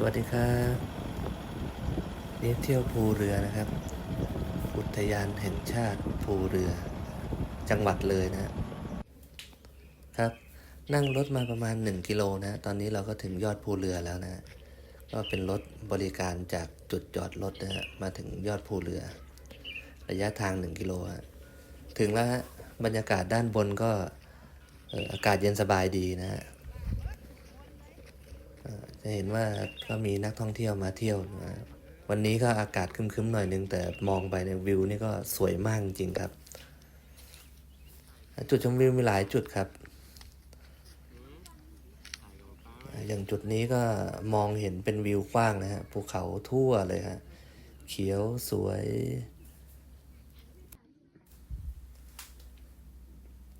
สวัสดีครับนี่เที่ยวภูเรือนะครับ อุทยานแห่งชาติภูเรือ จังหวัดเลยนะครับ นั่งรถมาประมาณ 1 กิโลนะ ตอนนี้เราก็ถึงยอดภูเรือแล้วนะ ก็เป็นรถบริการจากจุดจอดรถนะฮะมาถึงยอดภูเรือ ระยะทาง 1 กิโลฮะถึงแล้วฮะบรรยากาศด้านบนก็อากาศเย็นสบายดีนะฮะ เห็นว่าก็มีนักท่องเที่ยวมาเที่ยวนะวันนี้ก็อากาศครึมๆหน่อยนึง แต่มองไปในวิวนี่ก็สวยมากจริงครับ จุดชมวิวมีหลายจุดครับ อย่างจุดนี้ก็มองเห็นเป็นวิวกว้างนะฮะภูเขาทั่วเลยฮะเขียวสวย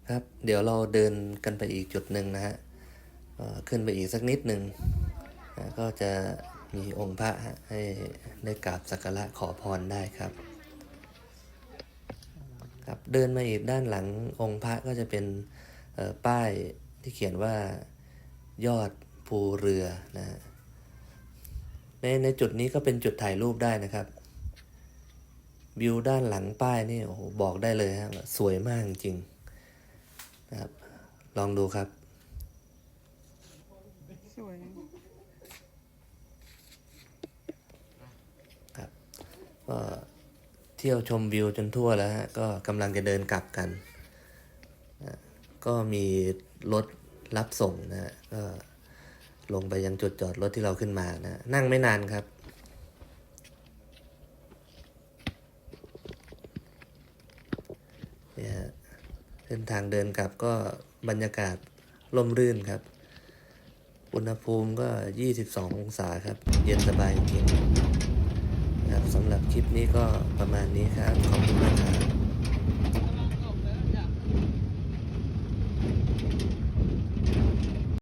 ครับ เดี๋ยวเราเดินกันไปอีกจุดหนึ่งนะฮะขึ้นไปอีกสักนิดหนึ่ง ก็จะมีองค์พระให้ได้กราบสักการะขอพรได้ครับครับเดินมาอีกด้านหลังองค์พระก็จะเป็นป้ายที่เขียนว่ายอดภูเรือนะในในจุดนี้ก็เป็นจุดถ่ายรูปได้นะครับวิวด้านหลังป้ายนี่โอ้โหบอกได้เลยฮะสวยมากจริงนะครับลองดูครับ สวย ครับ ก็เที่ยวชมวิวจนทั่วแล้วฮะก็กำลังจะเดินกลับกัน ก็มีรถรับส่งนะฮะก็ลงไปยังจุดจอดรถที่เราขึ้นมานะนั่งไม่นานครับ เนี่ยฮะเส้นทางเดินกลับก็บรรยากาศร่มรื่นครับ อุณหภูมิก็ 22 องศาครับ เย็นสบายจริง ครับสำหรับคลิปนี้ก็ประมาณนี้ครับ ขอบคุณมากครับ